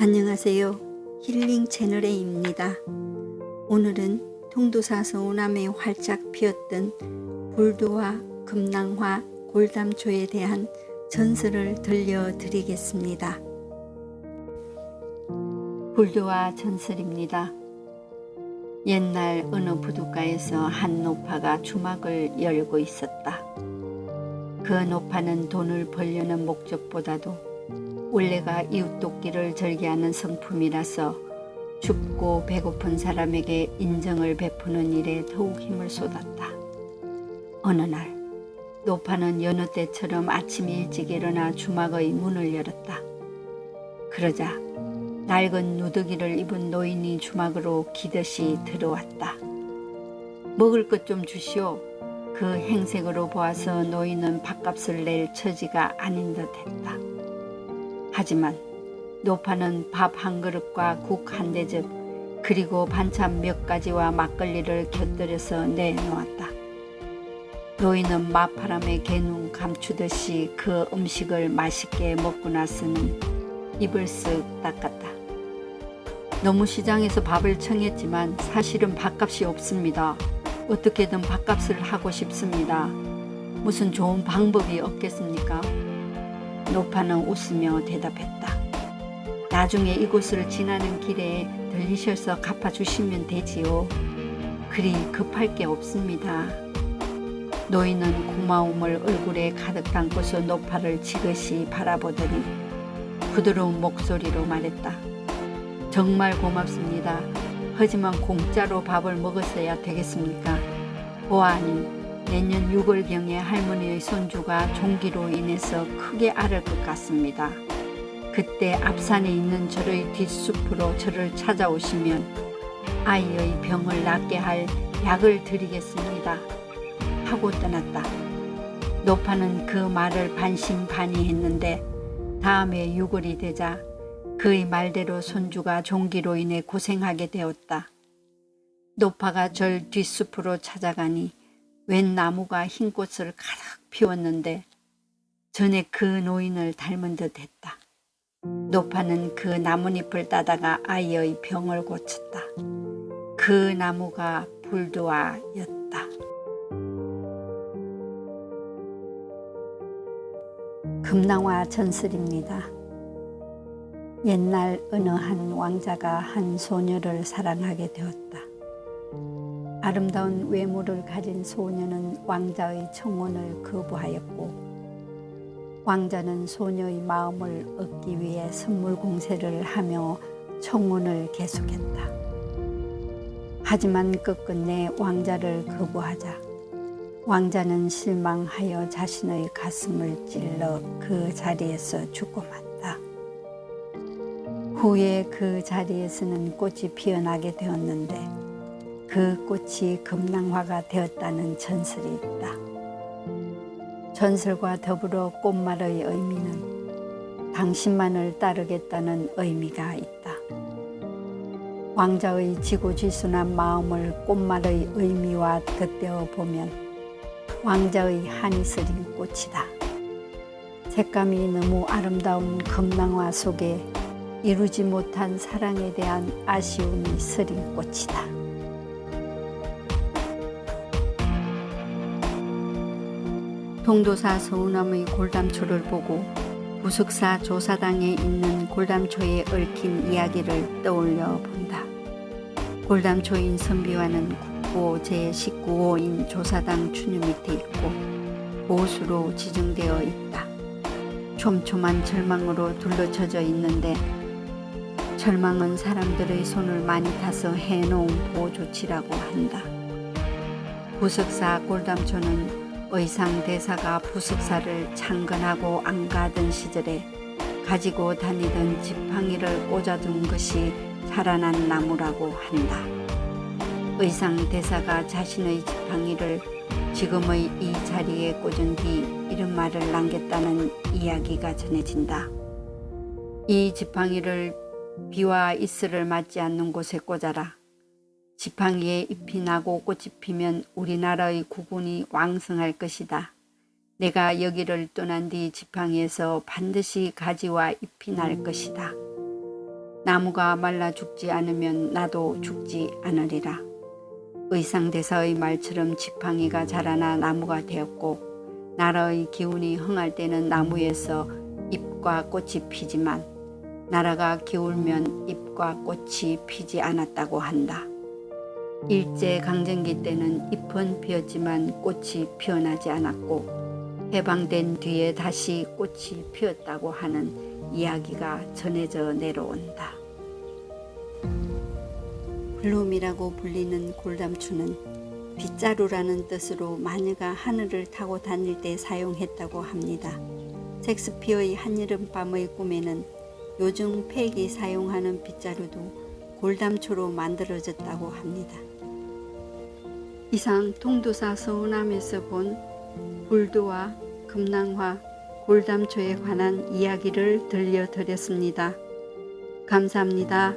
안녕하세요. 힐링 채널의입니다. 오늘은 통도사 서운함에 활짝 피었던 불도와 금낭화 골담초에 대한 전설을 들려드리겠습니다. 불도와 전설입니다. 옛날 어느 부둣가에서 한 노파가 주막을 열고 있었다. 그 노파는 돈을 벌려는 목적보다도 원래가 이웃 돕기를 절개하는 성품이라서 춥고 배고픈 사람에게 인정을 베푸는 일에 더욱 힘을 쏟았다. 어느 날 노파는 여느 때처럼 아침 일찍 일어나 주막의 문을 열었다. 그러자 낡은 누더기를 입은 노인이 주막으로 기듯이 들어왔다. 먹을 것 좀 주시오. 그 행색으로 보아서 노인은 밥값을 낼 처지가 아닌 듯 했다. 하지만 노파는 밥 한 그릇과 국 한 대접 그리고 반찬 몇 가지와 막걸리를 곁들여서 내놓았다. 노인은 마파람에 개눈 감추듯이 그 음식을 맛있게 먹고 나서는 입을 쓱 닦았다. 너무 시장에서 밥을 청했지만 사실은 밥값이 없습니다. 어떻게든 밥값을 하고 싶습니다. 무슨 좋은 방법이 없겠습니까? 노파는 웃으며 대답했다. 나중에 이곳을 지나는 길에 들리셔서 갚아주시면 되지요. 그리 급할 게 없습니다. 노인은 고마움을 얼굴에 가득 담고서 노파를 지그시 바라보더니 부드러운 목소리로 말했다. 정말 고맙습니다. 하지만 공짜로 밥을 먹었어야 되겠습니까? 보아하니 내년 6월 경에 할머니의 손주가 종기로 인해서 크게 앓을 것 같습니다. 그때 앞산에 있는 저의 뒷숲으로 저를 찾아오시면 아이의 병을 낫게 할 약을 드리겠습니다. 하고 떠났다. 노파는 그 말을 반신반의했는데 다음에 6월이 되자 그의 말대로 손주가 종기로 인해 고생하게 되었다. 노파가 절 뒷숲으로 찾아가니 웬 나무가 흰 꽃을 가득 피웠는데 전에 그 노인을 닮은 듯 했다. 노파는 그 나뭇잎을 따다가 아이의 병을 고쳤다. 그 나무가 불도아였다. 금낭화 전설입니다. 옛날 어느 한 왕자가 한 소녀를 사랑하게 되었다. 아름다운 외모를 가진 소녀는 왕자의 청혼을 거부하였고 왕자는 소녀의 마음을 얻기 위해 선물 공세를 하며 청혼을 계속했다. 하지만 끝끝내 왕자를 거부하자 왕자는 실망하여 자신의 가슴을 찔러 그 자리에서 죽고 말다. 후에 그 자리에서는 꽃이 피어나게 되었는데 그 꽃이 금낭화가 되었다는 전설이 있다. 전설과 더불어 꽃말의 의미는 당신만을 따르겠다는 의미가 있다. 왕자의 지고지순한 마음을 꽃말의 의미와 덧대어 보면 왕자의 한이 서린 꽃이다. 색감이 너무 아름다운 금낭화 속에 이루지 못한 사랑에 대한 아쉬움이 서린 꽃이다. 동도사 서운함의 골담초를 보고 부석사 조사당에 있는 골담초에 얽힌 이야기를 떠올려 본다. 골담초인 선비와는 국보 제19호인 조사당 추녀 밑에 있고 보수로 지정되어 있다. 촘촘한 절망으로 둘러쳐져 있는데 절망은 사람들의 손을 많이 타서 해놓은 보호 조치라고 한다. 부석사 골담초는 의상 대사가 부석사를 창건하고 안가던 시절에 가지고 다니던 지팡이를 꽂아둔 것이 자라난 나무라고 한다. 의상 대사가 자신의 지팡이를 지금의 이 자리에 꽂은 뒤 이런 말을 남겼다는 이야기가 전해진다. 이 지팡이를 비와 이슬을 맞지 않는 곳에 꽂아라. 지팡이에 잎이 나고 꽃이 피면 우리나라의 국군이 왕성할 것이다. 내가 여기를 떠난 뒤 지팡이에서 반드시 가지와 잎이 날 것이다. 나무가 말라 죽지 않으면 나도 죽지 않으리라. 의상대사의 말처럼 지팡이가 자라나 나무가 되었고 나라의 기운이 흥할 때는 나무에서 잎과 꽃이 피지만 나라가 기울면 잎과 꽃이 피지 않았다고 한다. 일제 강점기 때는 잎은 피었지만 꽃이 피어나지 않았고 해방된 뒤에 다시 꽃이 피었다고 하는 이야기가 전해져 내려온다. 블룸이라고 불리는 골담추는 빗자루라는 뜻으로 마녀가 하늘을 타고 다닐 때 사용했다고 합니다. 섹스피어의 한여름 밤의 꿈에는 요즘 팩이 사용하는 빗자루도 골담초로 만들어졌다고 합니다. 이상 통도사 서운함에서 본 불도와 금낭화, 골담초에 관한 이야기를 들려드렸습니다. 감사합니다.